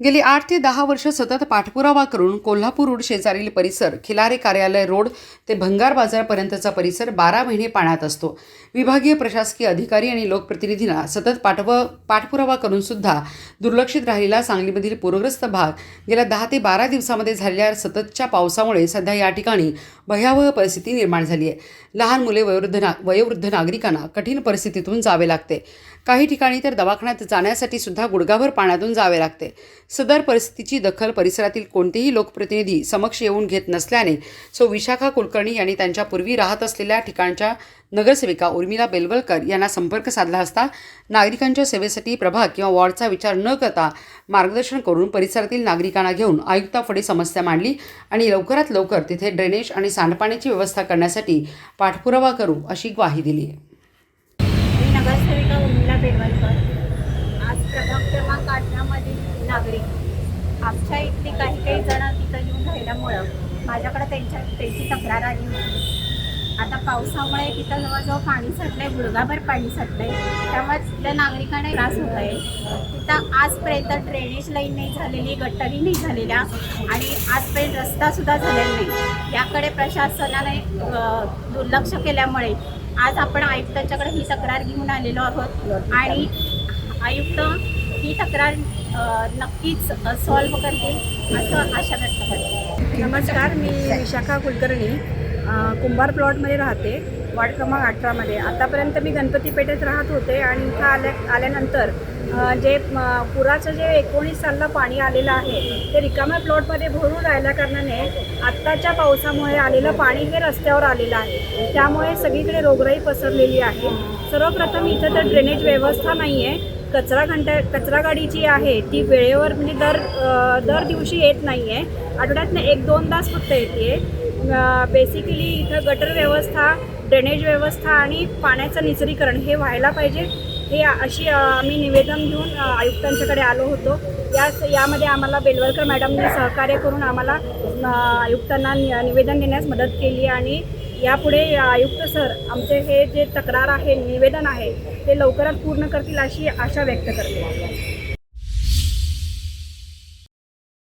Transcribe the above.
गेली आठ ते दहा वर्ष सतत पाठपुरावा करून कोल्हापूर रोड शेजारील परिसर खिलारे कार्यालय रोड ते भंगार बाजारपर्यंतचा परिसर बारा महिने पाण्यात असतो. विभागीय प्रशासकीय अधिकारी आणि लोकप्रतिनिधींना सतत पाठव पाठपुरावा करून सुद्धा दुर्लक्षित राहिलेला सांगलीमधील पूरग्रस्त भाग गेल्या दहा ते बारा दिवसामध्ये झालेल्या सततच्या पावसामुळे सध्या या ठिकाणी भयावह परिस्थिती निर्माण झाली आहे. लहान मुले वयोवृद्ध ना वयोवृद्ध नागरिकांना कठीण परिस्थितीतून जावे लागते. काही ठिकाणी तर दवाखान्यात जाण्यासाठी सुद्धा गुडघाभर पाण्यातून जावे लागते. सदर परिस्थितीची दखल परिसरातील कोणतेही लोकप्रतिनिधी समक्ष येऊन घेत नसल्याने सो विशाखा कुलकर्णी यांनी त्यांच्या पूर्वी राहत असलेल्या ठिकाणच्या नगरसेविका उर्मिला बेलवलकर यांना संपर्क साधला असता नागरिकांच्या सेवेसाठी प्रभाग किंवा वॉर्डचा विचार न करता मार्गदर्शन करून परिसरातील नागरिकांना घेऊन आयुक्तापुढे समस्या मांडली आणि लवकरात लवकर तिथे ड्रेनेज आणि सांडपाण्याची व्यवस्था करण्यासाठी पाठपुरावा करू अशी ग्वाही दिली. आहे मी नगरसेविका उर्मिला बेलवलकर. आज प्रभाग क्रमांक नागरिक. आमच्या इथली काही काही जण तिथं येऊन राहिल्यामुळं माझ्याकडे त्यांच्या त्यांची तक्रार आली होती आता पावसामुळे तिथं जवळजवळ पाणी साठलं आहे गुडघाभर पाणी साठलं आहे त्यामुळे तिथल्या नागरिकांना त्रास होत आहे. तिथं आजपर्यंत ड्रेनेज लाईन नाही झालेली गटरी नाही झालेल्या आणि आजपर्यंत रस्तासुद्धा झालेला नाही. याकडे प्रशासनाने दुर्लक्ष केल्यामुळे आज आपण आयुक्तांच्याकडे ही तक्रार घेऊन आलेलो आहोत. आणि आयुक्त ही तक्रार नक्कीच सॉल्व्ह करतील असं आशा व्यक्त करते. नमस्कार मी विशाखा कुलकर्णी. कुंभार प्लॉटमध्ये राहते वार्ड क्रमांक अठरामध्ये. आतापर्यंत मी गणपती पेठेत राहत होते आणि इथं आल्या आल्यानंतर जे पुराचं जे एकोणीस सालला पाणी आलेलं आहे ते रिकाम्या प्लॉटमध्ये भरून राहिल्या कारणाने आत्ताच्या पावसामुळे आलेलं पाणी हे रस्त्यावर आलेलं आहे. त्यामुळे सगळीकडे रोगराई पसरलेली आहे. सर्वप्रथम इथं तर ड्रेनेज व्यवस्था नाही आहे कचरा घंटा कचरा गाडी जी आहे ती वेळेवर म्हणजे दर दर दिवशी येत नाही आहे आठवड्यातनं एक दोन तास फक्त येते बेसिकली इथं गटर व्यवस्था ड्रेनेज व्यवस्था आणि पाण्याचं निचरीकरण हे व्हायला पाहिजे. हे अशी आम्ही निवेदन घेऊन आयुक्तांच्याकडे आलो होतो. या यामध्ये आम्हाला बेलवलकर मॅडमने सहकार्य करून आम्हाला आयुक्तांना निवेदन देण्यास मदत केली आणि यापुढे आयुक्त सर आमचे हे जे तक्रार आहे निवेदन आहे ते लवकरात पूर्ण करतील अशी आशा व्यक्त करते.